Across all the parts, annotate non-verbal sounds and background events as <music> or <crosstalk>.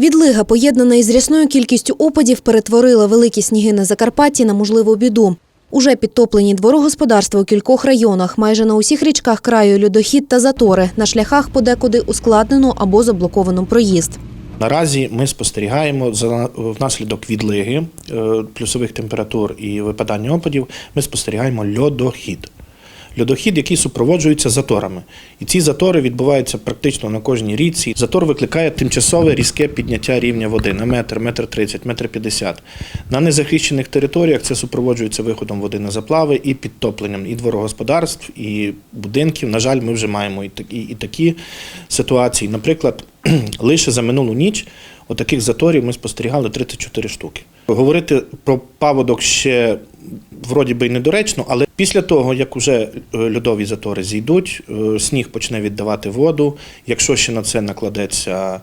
Відлига, поєднана із рясною кількістю опадів, перетворила великі сніги на Закарпатті на можливу біду. Уже підтоплені дворогосподарства у кількох районах, майже на усіх річках краю льодохід та затори. На шляхах подекуди ускладнено або заблоковано проїзд. Наразі ми спостерігаємо внаслідок відлиги е, плюсових температур і випадання опадів. Ми спостерігаємо льодохід. Льодохід, який супроводжується заторами. І ці затори відбуваються практично на кожній річці. Затор викликає тимчасове різке підняття рівня води на метр, метр тридцять, метр п'ятдесят. На незахищених територіях це супроводжується виходом води на заплави і підтопленням і дворогосподарств, і будинків. На жаль, ми вже маємо і такі, і такі ситуації. Наприклад, <clears throat> лише за минулу ніч отаких заторів ми спостерігали 34 штуки. Говорити про паводок ще вроді би й недоречно, але після того, як уже е, льодові затори зійдуть, е, сніг почне віддавати воду. Якщо ще на це накладеться,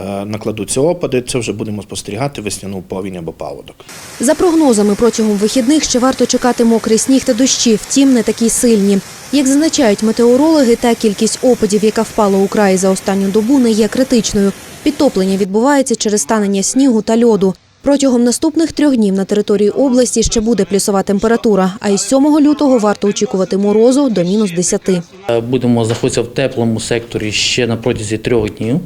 е, накладуться опади, це вже будемо спостерігати весняну повінь або паводок. За прогнозами, протягом вихідних ще варто чекати мокрий сніг та дощі, втім не такі сильні. Як зазначають метеорологи, та кількість опадів, яка впала у краї за останню добу, не є критичною. Підтоплення відбувається через станення снігу та льоду. Протягом наступних трьох днів на території області ще буде плюсова температура, а із 7 лютого варто очікувати морозу до мінус 10. Е, Будемо знаходитися в теплому секторі ще на протязі трьох днів.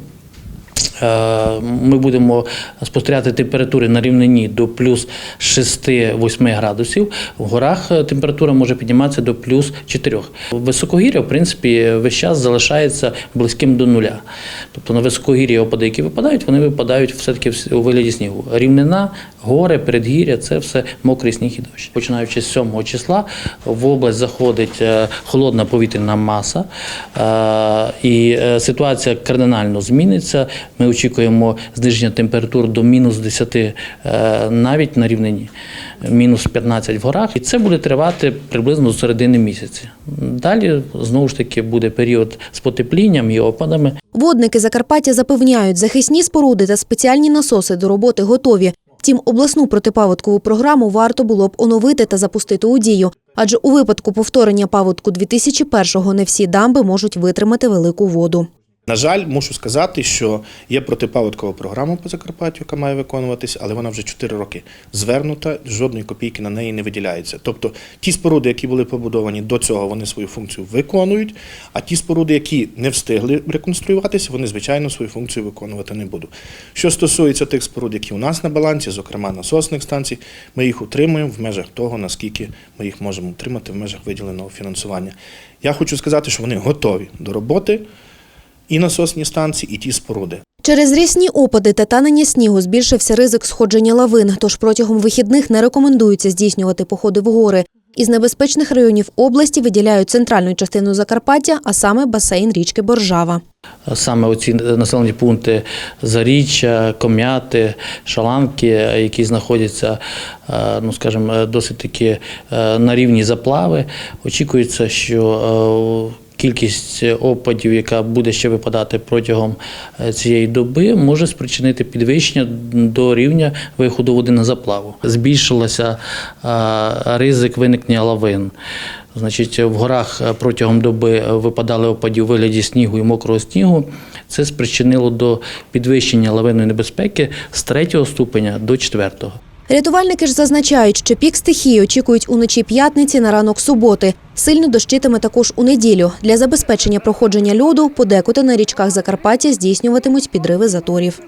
Е, Ми будемо спостерігати температури на рівнині до плюс 6-8 градусів. В горах е, температура може підніматися до плюс 4. Високогір'я, в принципі, весь час залишається близьким до нуля. Тобто на високогір'я опади, які випадають, вони випадають все-таки у вигляді снігу. Рівнина, гори, передгір'я це все мокрий сніг і дощ. Починаючи з 7 числа в область заходить е, холодна повітряна маса, і ситуація кардинально зміниться. Ми очікуємо зниження температур до мінус 10 е, навіть на рівнині, мінус 15 в горах. І це буде тривати приблизно до середини місяця. Далі знову ж таки буде період з потеплінням і опадами. Водники Закарпаття запевняють, захисні споруди та спеціальні насоси до роботи готові. Втім, обласну протипаводкову програму варто було б оновити та запустити у дію. Адже у випадку повторення паводку 2001-го не всі дамби можуть витримати велику воду. На жаль, мушу сказати, що є протипаводкова програма по Закарпаттю, яка має виконуватися, але вона вже 4 роки звернута, жодної копійки на неї не виділяється. Тобто ті споруди, які були побудовані до цього, вони свою функцію виконують, а ті споруди, які не встигли реконструюватися, вони, звичайно, свою функцію виконувати не будуть. Що стосується тих споруд, які у нас на балансі, зокрема насосних станцій, ми їх утримуємо в межах того, наскільки ми їх можемо утримати в межах виділеного фінансування. Я хочу сказати, що вони готові до роботи і насосні станції, і ті споруди. Через рясні опади та танення снігу збільшився ризик сходження лавин, тож протягом вихідних не рекомендується здійснювати походи в гори. Із небезпечних районів області виділяють центральну частину Закарпаття, а саме басейн річки Боржава. Саме оці населені пункти Заріччя, Ком'яти, Шаланки, які знаходяться, е, ну скажімо, досить таки е, на рівні заплави. Очікується, що е, Кількість опадів, яка буде ще випадати протягом е, цієї доби, може спричинити підвищення до рівня виходу води на заплаву. Збільшилося е, ризик виникнення лавин. Значить, в горах е, протягом доби випадали опаді у вигляді снігу і мокрого снігу. Це спричинило до підвищення лавинної небезпеки з третього ступеня до четвертого. Рятувальники ж зазначають, що пік стихії очікують уночі п'ятниці на ранок суботи. Сильно дощитиме також у неділю. Для забезпечення проходження льоду подекуди на річках Закарпаття здійснюватимуть підриви заторів.